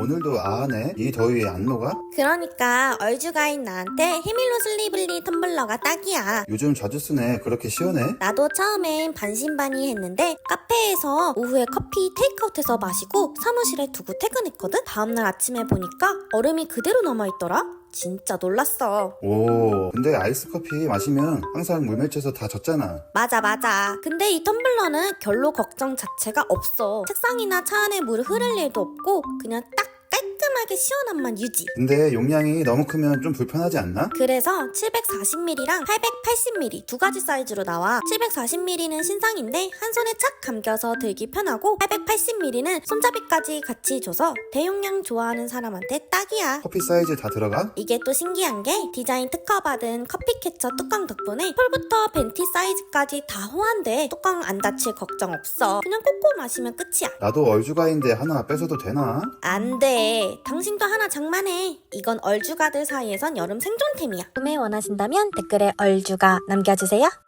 오늘도 아하네? 이 더위에 안 녹아? 그러니까 얼주가인 나한테 히밀로 슬리블리 텀블러가 딱이야. 요즘 자주 쓰네. 그렇게 시원해? 나도 처음엔 반신반의 했는데 카페에서 오후에 커피 테이크아웃해서 마시고 사무실에 두고 퇴근했거든? 다음날 아침에 보니까 얼음이 그대로 남아있더라? 진짜 놀랐어. 오, 근데 아이스 커피 마시면 항상 물 맺혀서 다 젖잖아. 맞아 맞아. 근데 이 텀블러는 결로 걱정 자체가 없어. 책상이나 차 안에 물을 흐를 일도 없고 그냥 딱 깔끔하게 시원함만 유지. 근데 용량이 너무 크면 좀 불편하지 않나? 그래서 740ml랑 880ml 두 가지 사이즈로 나와 740ml는 신상인데 한 손에 착 감겨서 들기 편하고 880ml는 손잡이까지 같이 줘서 대용량 좋아하는 사람한테 딱이야. 커피 사이즈 다 들어가? 이게 또 신기한 게 디자인 특허받은 커피 캐처 뚜껑 덕분에 폴부터 벤티 사이즈까지 다 호환돼 뚜껑 안 닫힐 걱정 없어 그냥 꽂고 마시면 끝이야 나도 얼주가인데 하나 뺏어도 되나? 안 돼 당신도 하나 장만해. 이건 얼주가들 사이에선 여름 생존템이야. 구매 원하신다면 댓글에 얼주가 남겨주세요